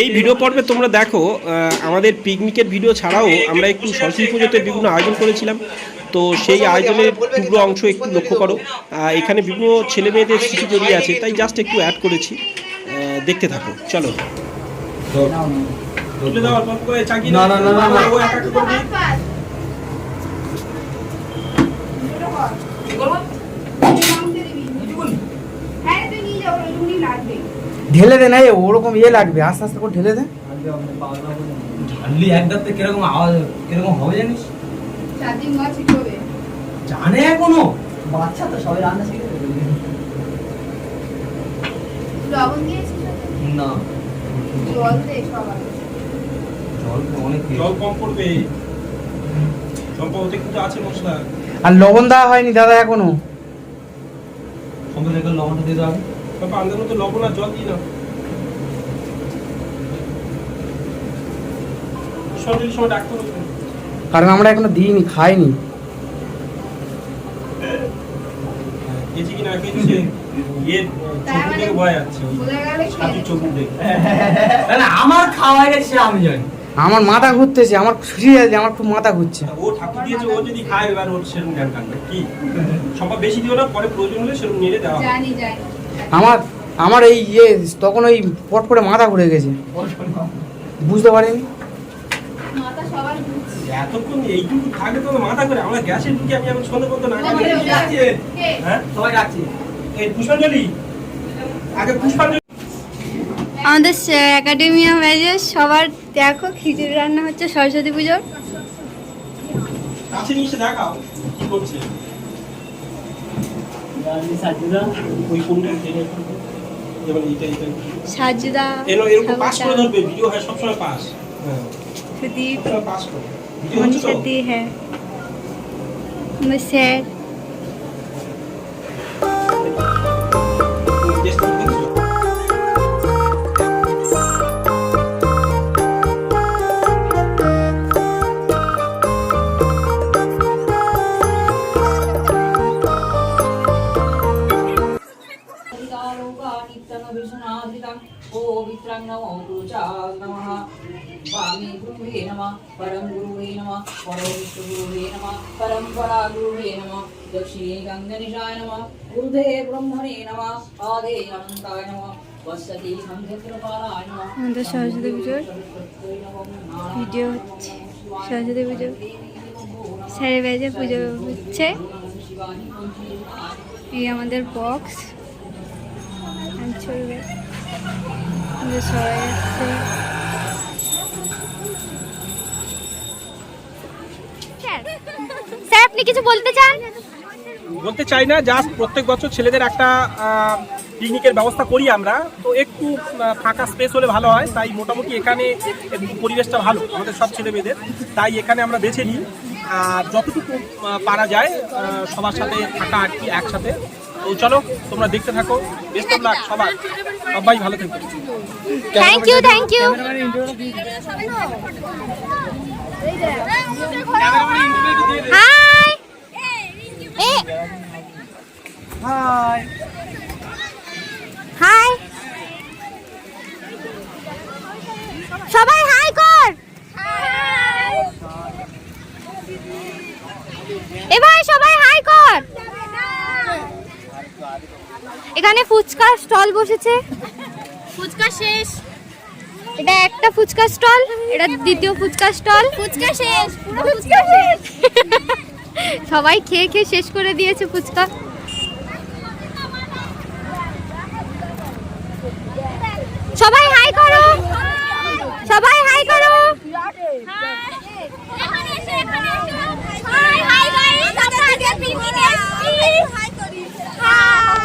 এই ভিডিও পর্বে তোমরা দেখো আমাদের পিকনিকের ভিডিও ছাড়াও আমরা একটু সরস্বতী পুজোতে বিভিন্ন আয়োজন করেছিলাম। তো সেই আয়োজনের টুকরো অংশ একটু লক্ষ্য করো। এখানে বিভিন্ন ছেলে মেয়েদের স্মৃতি জড়িয়ে আছে তাই জাস্ট একটু অ্যাড করেছি। দেখতে থাকো চলো। না, না, না, না, না। ঢেলে দে না এ ওরকম ইয়ে লাগবে আস্তে আস্তে করে ঢেলে দে। ঢাললি একদাতে কীরকম আওয়াজ কীরকম হবে জানিস? জানে এখনও? বাচ্চা তো সবাই রান্না শিখে না। জল তো অনেক জল কম পড়বে। সম্ভবত কিন্তু আছে মশলা। আর লবণ দেওয়া হয়নি দাদা এখনও। একটু লবণটা দিয়ে দেওয়া বাবা আমাদের মতো লবণ আর জল দিই না। কারণ আমরা এখনও দিইনি খাইনি। গেছি ইয়ে আমার খাওয়া গেছে আমি জানি। আমার মাথা ঘুরতেছে আমার খুশি আছে আমার খুব মাথা ঘুরছে। ও ঠাকুর দিয়েছে ও যদি খায় এবার ওর সেরকম জ্ঞান কি? সম্ভব বেশি দিও না পরে প্রয়োজন হলে সেরকম নেড়ে দেওয়া হবে। জানি জানি। আমার আমার এই ইয়ে তখন ওই পট করে মাথা ঘুরে গেছে। বুঝতে পারিনি? মাথা সবার ঘুরছে। এতক্ষণ এইটুকু থাকে তো মাথা করে আমরা গ্যাসের ঢুকে আমি এখন সন্ধ্যে পর্যন্ত না হ্যাঁ? সবাই ডাকছি। এই পুষ্পাঞ্জলি? আগে পুষ্পাঞ্জলি। আমাদের একাডেমিয়া ব্যাচে সবার দেখো খিচুড়ি রান্না হচ্ছে সরস্বতী পুজোর কাছে নিয়ে এসে দেখাও কি করছে ওই কোনটা এটা যেমন এইটা এইটা সাজুদা এরকম এরকম পাস করে সবিতা, ধরবে ভিডিও হয় সবসময় পাস হ্যাঁ সুদীপ সবসময় পাস করো ভিডিও হচ্ছে মনীষা তো দি হ্যাঁ আমার स्वामी गुरुवे नमः परम गुरुवे नमः परमेश्वरगुरुवे नमः परम्परा गुरुवे नमः दक्षिणे गङ्गनिशाय नमः गुरुदेव ब्रह्मणे नमः आदे अनन्ताय नमः वसति संक्षेत्रपालाय नमः আমাদের সরস্বতী পুজোর ভিডিও হচ্ছে সরস্বতী পুজো স্যারের ব্যাচে পুজো হচ্ছে এই আমাদের বক্স চলবে আমাদের সবাই আসছে স্যার আপনি কিছু বলতে চান? বলতে চাই না জাস্ট প্রত্যেক বছর ছেলেদের একটা পিকনিকের ব্যবস্থা করি আমরা। তো একটু ফাঁকা স্পেস হলে ভালো হয় তাই মোটামুটি এখানে একটু পরিবেশটা ভালো আমাদের সব ছেলে মেয়েদের তাই এখানে আমরা বেছে নিই। আর যতটুকু পারা যায় সবার সাথে থাকা আর কি একসাথে। তো চলো তোমরা দেখতে থাকো। বেস্ট অফ লাক সবার। সবাই ভালো থেকো thank you thank you hi A hi hi সবাই হাই কর। এবার সবাই হাই কর। এখানে ফুচকা স্টল বসেছে। ফুচকা শেষ। এটা একটা ফুচকা স্টল এটা দ্বিতীয় ফুচকা স্টল। ফুচকা শেষ। পুরো ফুচকা শেষ। সবাই খেয়ে খেয়ে শেষ করে দিয়েছে ফুচকা। সবাই হাই করো। সবাই হাই করো। হাই।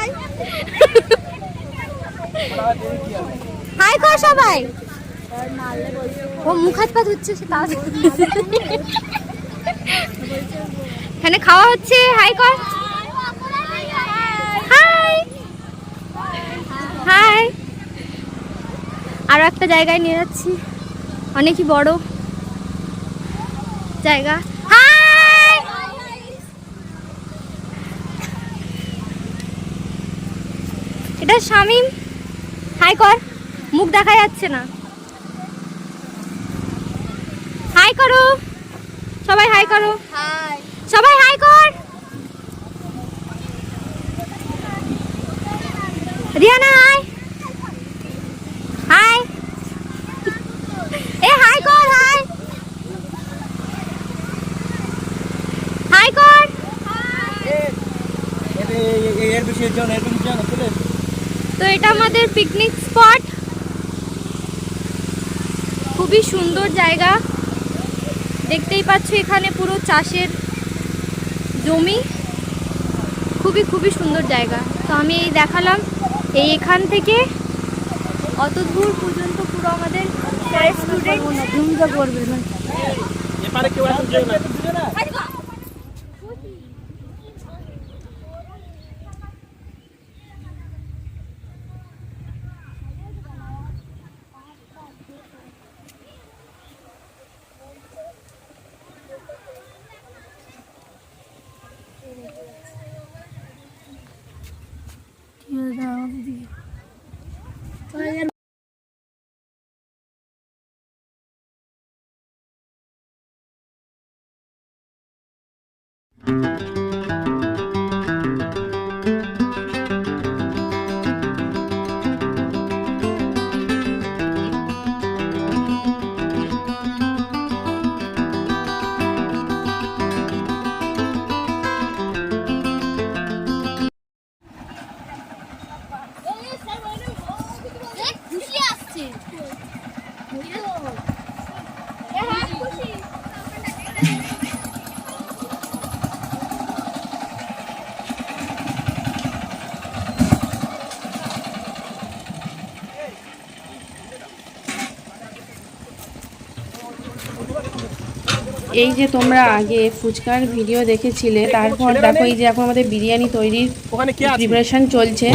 কর সবাই। ও, মুখ হাত পা ধুচ্ছে সে তাও এখানে খাওয়া হচ্ছে, হাই কর। হাই। হাই। আরও একটা জায়গায় নিয়ে যাচ্ছি। অনেকই বড় জায়গা। এটা শামিম। হাই কর। মুখ দেখা যাচ্ছে না। হাই করো। সবাই হাই করো। সবাই হাই কর। রিয়ানা হাই। হাই। এ হাই কর হাই। হাই কর। এর বেশি এর জন্য এর বেশি জন্য চলে তো এটা আমাদের পিকনিক স্পট খুবই সুন্দর জায়গা। দেখতেই পাচ্ছ এখানে পুরো চাষের জমি। খুবই খুবই সুন্দর জায়গা। তো আমি এই দেখালাম এই এখান থেকে। অত দূর পর্যন্ত পুরো আমাদের স্টুডেন্ট করবে না। এই যে তোমরা আগে ফুচকার ভিডিও দেখেছিলে তারপর দেখো এই যে এখন আমাদের বিরিয়ানি তৈরির ওখানে প্রিপারেশন চলছে।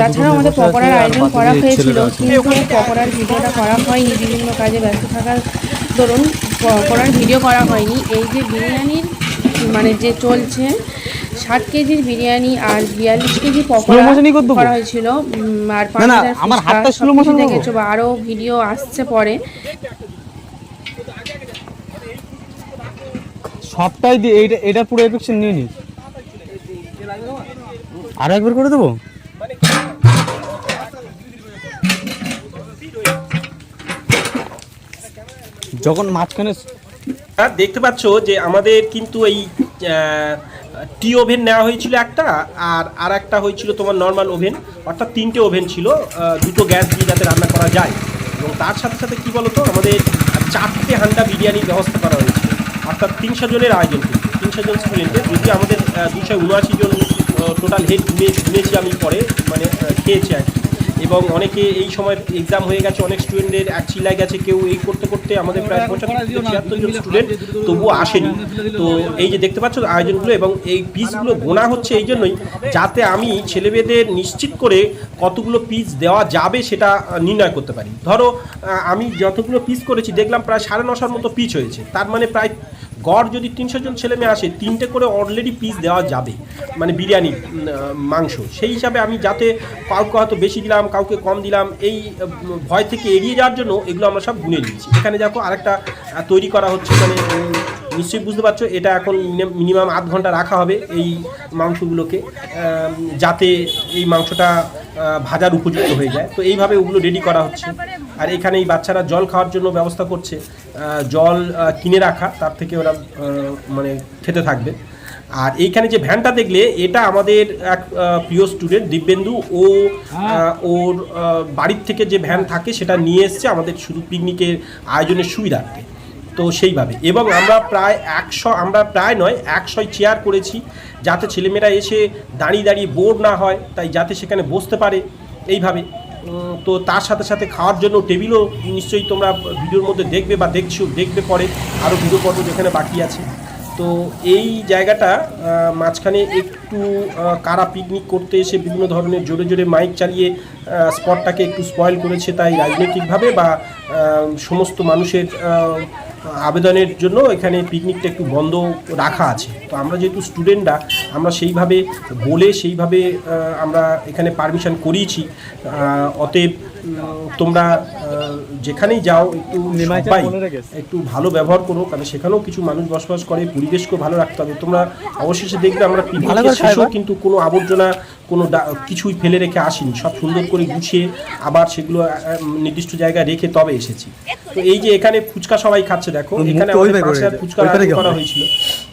তাছাড়াও আমাদের পকোড়ার আয়োজন করা হয়েছিল কিন্তু পকোড়ার ভিডিওটা করা হয়নি বিভিন্ন কাজে ব্যস্ত থাকার ধরুন পকোড়ার ভিডিও করা হয়নি। এই যে বিরিয়ানির মানে যে চলছে ষাট কেজির বিরিয়ানি আর বিয়াল্লিশ কেজি পকোড়া করে হয়েছিল আর পাঁচ হাজার? দেখেছ বা আরও ভিডিও আসছে পরে। সবটাই দিয়ে এইটা এটা পুরো এফেকশন নিয়ে নিস। আরও একবার করে দেবো? যখন মাঝখানে দেখতে পাচ্ছ যে আমাদের কিন্তু এই টি ওভেন নেওয়া হয়েছিল একটা, আর আর একটা হয়েছিল তোমার নর্মাল ওভেন, অর্থাৎ তিনটে ওভেন ছিল দুটো গ্যাস দিয়ে যাতে রান্না করা যায়। এবং তার সাথে সাথে কি বলতো, আমাদের চারটে হান্ডা বিরিয়ানির ব্যবস্থা করা হয়েছিল অর্থাৎ তিনশো জনের আয়োজন কিন্তু, তিনশো জন স্টুডেন্টের যদি আমাদের দুশো উনআশি জন টোটাল হেড গুনে আমি পরে মানে খেয়েছে আর কি। এবং অনেকে এই সময় এক্সাম হয়ে গেছে অনেক স্টুডেন্টের এক চিল্লায় গেছে কেউ এই করতে করতে আমাদের প্রায় পঁচাত্তর ছিয়াত্তর জন স্টুডেন্ট তবুও আসেনি। তো এই যে দেখতে পাচ্ছ আয়োজনগুলো এবং এই পিসগুলো গোনা হচ্ছে এই জন্যই যাতে আমি ছেলেমেয়েদের নিশ্চিত করে কতগুলো পিস দেওয়া যাবে সেটা নির্ণয় করতে পারি। ধরো আমি যতগুলো পিস করেছি দেখলাম প্রায় সাড়ে নশোর মতো পিচ হয়েছে। তার মানে প্রায় গড় যদি তিনশো জন ছেলে মেয়ে আসে, তিনটে করে অলরেডি পিস দেওয়া যাবে মানে বিরিয়ানি মাংস। সেই হিসাবে আমি যাতে কাউকে হয়তো বেশি দিলাম, কাউকে কম দিলাম, এই ভয় থেকে এড়িয়ে যাওয়ার জন্য এগুলো আমরা সব গুনে নিচ্ছি এখানে দেখো আরেকটা তৈরি করা হচ্ছে মানে নিশ্চয়ই বুঝতে পারছ, এটা এখন মিনিমাম আধ ঘণ্টা রাখা হবে এই মাংসগুলোকে যাতে এই মাংসটা ভাজার উপযুক্ত হয়ে যায়। তো এইভাবে ওগুলো রেডি করা হচ্ছে। আর এখানে এই বাচ্চারা জল খাওয়ার জন্য ব্যবস্থা করছে। জল কিনে রাখা, তার থেকে ওরা মানে খেতে থাকবে। আর এইখানে যে ভ্যানটা দেখলে, এটা আমাদের এক প্রিয় স্টুডেন্ট দিব্যেন্দু ও ওর বাড়ির থেকে যে ভ্যান থাকে, সেটা নিয়ে এসছে আমাদের শুধু পিকনিকের আয়োজনের সুবিধার্থে। তো সেইভাবে। এবং আমরা প্রায় একশো, আমরা প্রায় নয়, একশোই চেয়ার করেছি, যাতে ছেলেমেয়েরা এসে দাঁড়িয়ে দাঁড়িয়ে বোর না হয়, তাই যাতে সেখানে বসতে পারে, এইভাবে। তো তার সাথে সাথে খাওয়ার জন্য টেবিলও নিশ্চয়ই তোমরা ভিডিওর মধ্যে দেখবে বা দেখছ, দেখবে পরে আরও ভিডিও পর্ব যেখানে বাকি আছে। তো এই জায়গাটা মাঝখানে একটু কারা পিকনিক করতে এসে বিভিন্ন ধরনের জোরে জোরে মাইক চালিয়ে স্পটটাকে একটু স্পয়েল করেছে তাই রাজনৈতিকভাবে বা সমস্ত মানুষের আবেদনের জন্য এখানে পিকনিকটা একটু বন্ধ রাখা আছে। তো আমরা যেহেতু স্টুডেন্টরা, আমরা সেইভাবে বলে সেইভাবে আমরা এখানে পারমিশন করিয়েছি। অতএব তোমরা যেখানেই যাও একটু সবাই একটু ভালো ব্যবহার করো কারণ সেখানেও কিছু মানুষ বসবাস করে পরিবেশকেও ভালো রাখতে হবে। তোমরা অবশেষে দেখবে আমরা পিকনিকের শেষেও কিন্তু কোনো আবর্জনা কোনো কিছুই ফেলে রেখে আসিনি। সব সুন্দর করে গুছিয়ে আবার সেগুলো নির্দিষ্ট জায়গায় রেখে তবে এসেছি। তো এই যে এখানে ফুচকা সবাই খাচ্ছে দেখো এখানে আমাদের পাশে ফুচকা করা হয়েছিল।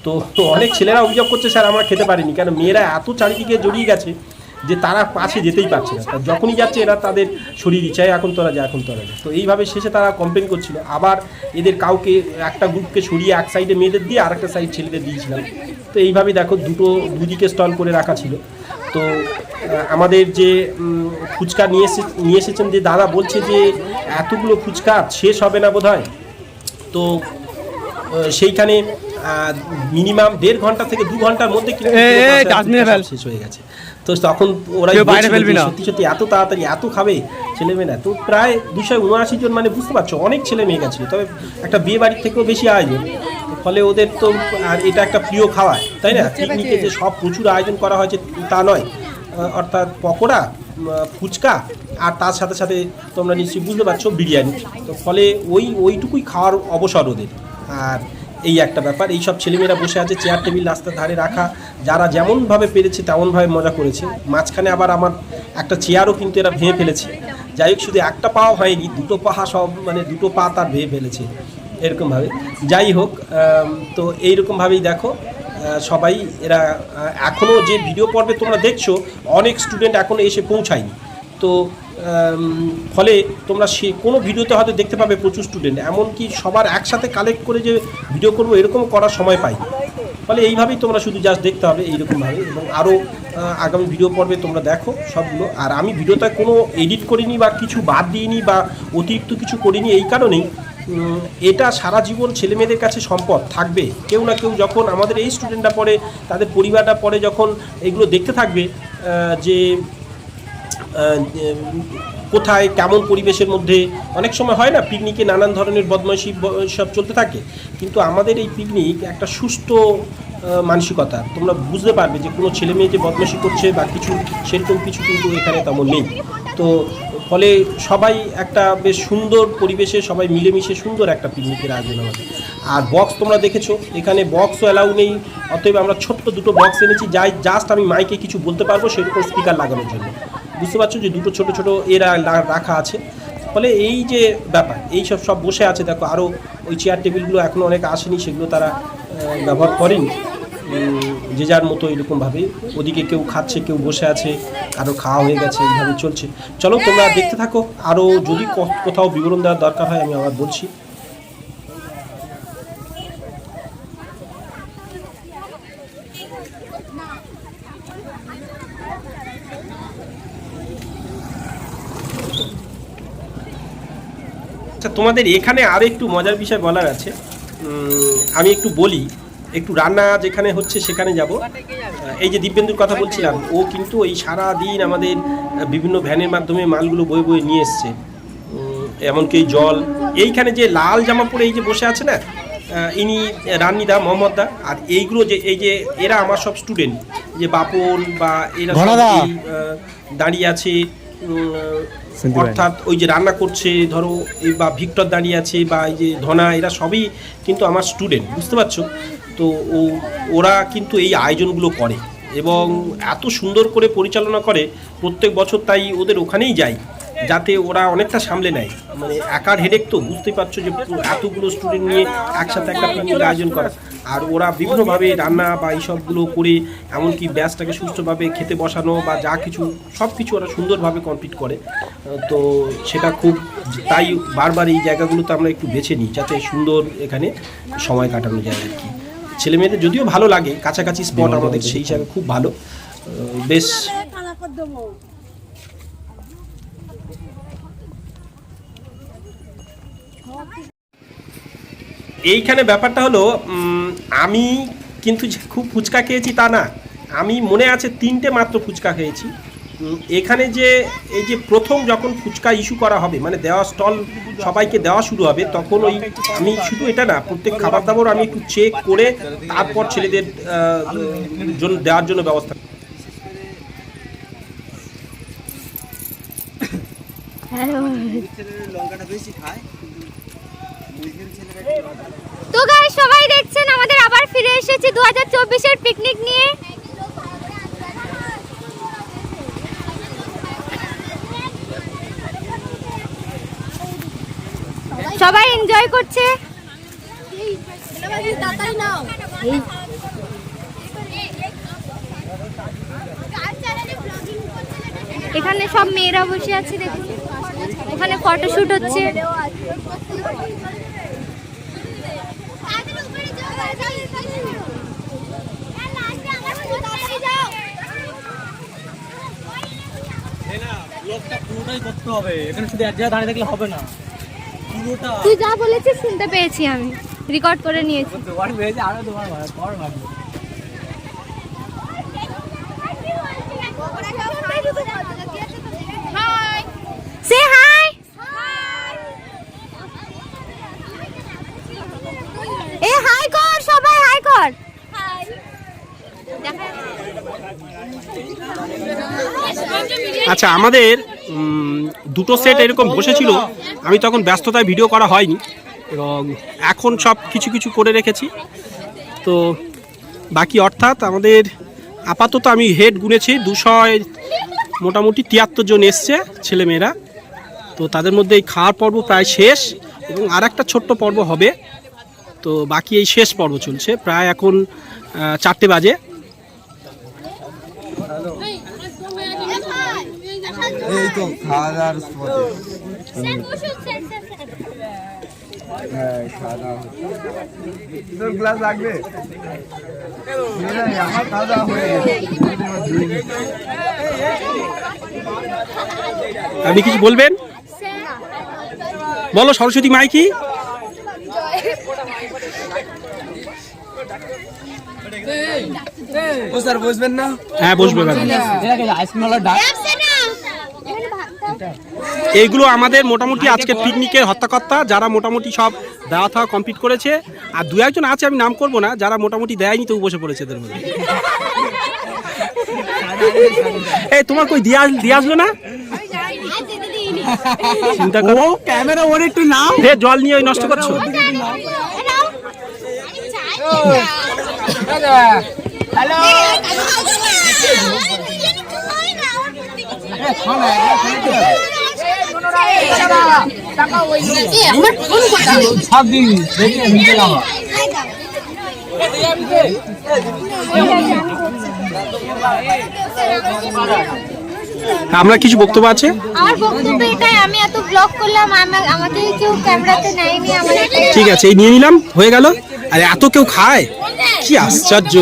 তো তো অনেক ছেলেরা অভিযোগ করছে স্যার আমরা খেতে পারিনি। কেন মেয়েরা এত চারিদিকে জড়িয়ে গেছে যে তারা পাশে যেতেই পারছে না। যখনই যাচ্ছে এরা তাদের শরীর ইচ্ছায় এখন তোরা যা, এখন তোরা তো এইভাবে শেষে তারা কমপ্লেন করছিল। আবার এদের কাউকে একটা গ্রুপকে সরিয়ে এক সাইডে মেয়েদের দিয়ে আর একটা সাইড ছেলেদের দিয়েছিলাম। তো এইভাবেই দেখো দুটো, দুদিকে স্টল করে রাখা ছিল। তো আমাদের যে ফুচকা নিয়ে এসে, নিয়ে এসেছেন যে দাদা বলছে যে এতগুলো ফুচকা শেষ হবে না বোধ হয় তো সেইখানে মিনিমাম দেড় ঘণ্টা থেকে দু ঘণ্টার মধ্যে। শেষ হয়ে গেছে। তো তখন ওরা কেউ বাইরে ফেলবি না। সত্যি সত্যি এত তাড়াতাড়ি এত খাবে ছেলে মেয়েরা তো প্রায় দুশো উনআশি জন মানে বুঝতে পারছ অনেক ছেলে মেয়ে গেছিল। তবে একটা বিয়ে বাড়ির থেকেও বেশি আয়োজন। ফলে ওদের তো আর এটা একটা প্রিয় খাওয়া তাই না? পিকনিকে যে সব প্রচুর আয়োজন করা হয়েছে তা নয়। অর্থাৎ পকোড়া ফুচকা আর তার সাথে সাথে তোমরা নিশ্চয়ই বুঝতে পারছ বিরিয়ানি। তো ফলে ওই ওইটুকুই খাওয়ার অবসর ওদের। আর এই একটা ব্যাপার। এই সব ছেলেমেয়েরা বসে আছে চেয়ার টেবিল রাস্তার ধারে রাখা। যারা যেমনভাবে পেরেছে, তেমনভাবে মজা করেছে। মাঝখানে আবার আমার একটা চেয়ারও কিন্তু এরা ভেঙে ফেলেছে। যাই হোক, শুধু একটা পাও হয়নি, দুটো পাহা সব মানে দুটো পা তার ভেঙে ফেলেছে, এরকমভাবে। যাই হোক তো এইরকমভাবেই দেখো সবাই এরা এখনও যে ভিডিও পর্বে তোমরা দেখছ, অনেক স্টুডেন্ট এখনও এসে পৌঁছায়নি। তো ফলে তোমরা সে কোনো ভিডিওতে হয়তো দেখতে পাবে প্রচুর স্টুডেন্ট এমনকি সবার একসাথে কালেক্ট করে যে ভিডিও করব, এরকম করার সময় পাই। ফলে এইভাবেই তোমরা শুধু জাস্ট দেখতে হবে এইরকমভাবে এবং আরও আগামী ভিডিও পর্বে তোমরা দেখো সবগুলো। আর আমি ভিডিওটা কোনো এডিট করিনি বা কিছু বাদ দিইনি বা অতিরিক্ত কিছু করিনি এই কারণেই এটা সারা জীবন ছেলে মেয়েদের কাছে সম্পদ, থাকবে। কেউ না কেউ যখন আমাদের এই স্টুডেন্টরা পড়ে, তাদের পরিবারটা পড়ে, যখন এগুলো দেখতে থাকবে যে কোথায়, কেমন পরিবেশের মধ্যে, অনেক সময় হয় না পিকনিকে নানান ধরনের বদমাইশি সব চলতে থাকে, কিন্তু আমাদের এই পিকনিক একটা সুস্থ মানসিকতা, তোমরা বুঝতে পারবে যে কোনো ছেলে মেয়ে যে বদমাইশি করছে বা কিছু, সেরকম কিছু কিন্তু এখানে তেমন নেই। তো, ফলে সবাই একটা বেশ সুন্দর পরিবেশে, সবাই মিলেমিশে সুন্দর একটা পিকনিকের আয়োজন আমাদের। আর বক্স তোমরা দেখেছ, এখানে বক্সও অ্যালাউ নেই, অতএব আমরা ছোট্ট দুটো বক্স এনেছি, যাই জাস্ট আমি মাইকে কিছু বলতে পারব, সেরকম স্পিকার লাগানোর জন্য। বুঝতে পারছ যে দুটো ছোট ছোট এরা রাখা আছে। ফলে এই যে ব্যাপার, এই সব সব বসে আছে, দেখো আরও ওই চেয়ার টেবিলগুলো এখনও অনেক আসেনি, সেগুলো তারা ব্যবহার করেন। যে যার মতো এরকমভাবে। ওদিকে কেউ খাচ্ছে, কেউ বসে আছে কারও খাওয়া হয়ে গেছে, এইভাবে চলছে। চলো, তোমরা দেখতে থাকো। আরও যদি কোথাও বিবরণ দেওয়ার দরকার হয়, আমি আবার বলছি। তোমাদের এখানে আরও একটু মজার বিষয় বলার আছে। আমি একটু বলি একটু রান্না যেখানে হচ্ছে সেখানে যাব। এই যে দিব্যেন্দুর কথা বলছিলাম ও কিন্তু এই সারা দিন আমাদের বিভিন্ন ভ্যানের মাধ্যমে মালগুলো বয়ে বয়ে নিয়ে এসছে। এমনকি জল। এইখানে যে লাল জামা পরে এই যে বসে আছে না ইনি রান্নিদা মোহাম্মদদা আর এইগুলো যে এই যে এরা আমার সব স্টুডেন্ট যে বাপন বা এরা দাঁড়িয়ে আছে। অর্থাৎ ওই যে রান্না করছে, ধরো, এই বা ভিক্টর দাঁড়িয়ে আছে বা এই যে ধনা, এরা সবই কিন্তু আমার স্টুডেন্ট বুঝতে পারছ? তো ও, ওরা কিন্তু এই আয়োজনগুলো করে এবং এত সুন্দর করে পরিচালনা করে, প্রত্যেক বছর তাই ওদের ওখানেই যাই যাতে ওরা অনেকটা সামলে নেয়। মানে একার হেডেক তো বুঝতেই পারছ যে এতগুলো স্টুডেন্ট নিয়ে একসাথে একটা পিকনিক আয়োজন করা। আর ওরা বিভিন্নভাবে রান্না বা এইসবগুলো করে এমনকি ব্যাচটাকে সুস্থভাবে খেতে বসানো বা যা কিছু সব কিছু ওরা সুন্দরভাবে কমপ্লিট করে। তো সেটা খুব তাই বারবার এই জায়গাগুলোতে আমরা একটু বেছে নিই যাতে সুন্দর এখানে সময় কাটানো যায় আর কি। ছেলে মেয়েদের যদিও ভালো লাগে কাছাকাছি স্পট আমাদের সেই হিসাবে খুব ভালো। বেশ। এইখানে ব্যাপারটা হলো আমি কিন্তু যে খুব ফুচকা খেয়েছি তা না। আমি মনে আছে তিনটে মাত্র ফুচকা খেয়েছি। এখানে যে এই যে প্রথম যখন ফুচকা ইস্যু করা হবে মানে দেওয়া স্টল সবাইকে দেওয়া শুরু হবে তখন ওই আমি শুধু এটা না প্রত্যেক খাবার দাবার আমি একটু চেক করে তারপর ছেলেদের জন্য দেওয়ার জন্য ব্যবস্থা তো গাইস সবাই দেখছেন, আমাদের আবার ফিরে এসেছি দু হাজার চব্বিশের পিকনিক নিয়ে। সবাই এনজয় করছে। এখানে সব মেয়েরা বসে আছে, দেখুন। ওখানে ফটোশুট হচ্ছে। করতে হবে। এখানে শুধু এক জায়গায় দাঁড়িয়ে থাকলে হবে না। পুরোটা তুই যা বলেছিস শুনতে পেয়েছি আমি। রেকর্ড করে নিয়েছি। তোমার পেয়েছে আরও তোমার তোমার ভালো সে হাই এ হাই কর সবাই হাই কর আচ্ছা আমাদের দুটো সেট এরকম বসেছিল। আমি তখন ব্যস্ততায় ভিডিও করা হয়নি। এবং এখন সব কিছু কিছু করে রেখেছি। তো বাকি অর্থাৎ আমাদের আপাতত আমি হেড গুনেছি। দুশো মোটামুটি তিয়াত্তর জন এসছে, ছেলেমেয়েরা। তো তাদের মধ্যে এই খাওয়ার পর্ব প্রায় শেষ এবং আর একটা ছোট্ট পর্ব হবে। তো বাকি এই শেষ পর্ব চলছে। প্রায় এখন চারটে বাজে। এই তো খাওয়া দাওয়ার স্পটে হ্যাঁ খাওয়া দাওয়া তোর গ্লাস লাগবে আমার খাওয়া দাওয়া হয়ে আপনি কিছু বলবেন বলো সরস্বতী মাই কি ও স্যার বসবেন না হ্যাঁ বসবে ম্যাডাম আইসক্রিম ডাক এইগুলো আমাদের মোটামুটি আজকে পিকনিকের হত্যাকর্তা যারা মোটামুটি সব দেওয়া থাওয়া কমপ্লিট করেছে। আর দু একজন আছে আমি নাম করব না যারা মোটামুটি দেয়নি তো বসে পড়েছে এদের মধ্যে। এই তোমার কই দিয়ে দিয়ে আসলো না? চিন্তা করো। ক্যামেরা ওর একটু নাম হে জল নিয়ে ওই নষ্ট করছ? সব দিন দেখি নিচে নামা আমরা কিছু বক্তব্য আছে? আমার বক্তব্য এটাই আমি এত ব্লগ করলাম আমাকে কেউ ক্যামেরাতে নেয়নি আমার ঠিক আছে এই নিয়ে নিলাম হয়ে গেল। আরে এত কেউ খায়? কি আশ্চর্য।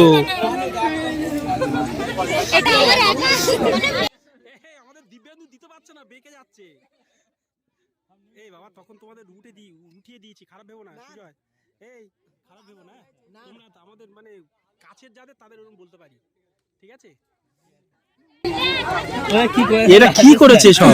এটা আমার একা আমাদের দিব্যান্দু দিতে পারছে না বেঁকে যাচ্ছে এই বাবা তখন তোমাদের দি উঠিয়ে দিয়েছি খারাপ ভেবো না সুজয়। এই খারাপ ভেবো না তোমরা তো আমাদের মানে কাছের যাদের তাদের ওরকম বলতে পারি। ঠিক আছে? কি এরা কি করেছে সব?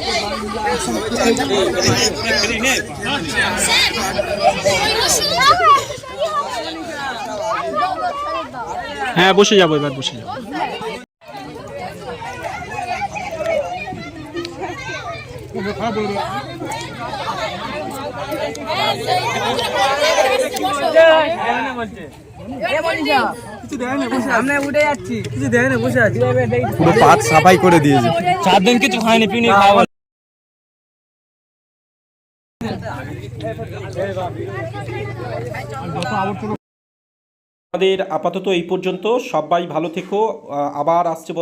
হ্যাঁ বসে যাব এবার বসে যাব। পুরো পাত সাফাই করে দিয়েছে। চার দিন কিছু খায়নি পিনি খাওয়া আমাদের আপাতত এই পর্যন্ত। সবাই ভালো থেকো। আবার আসছে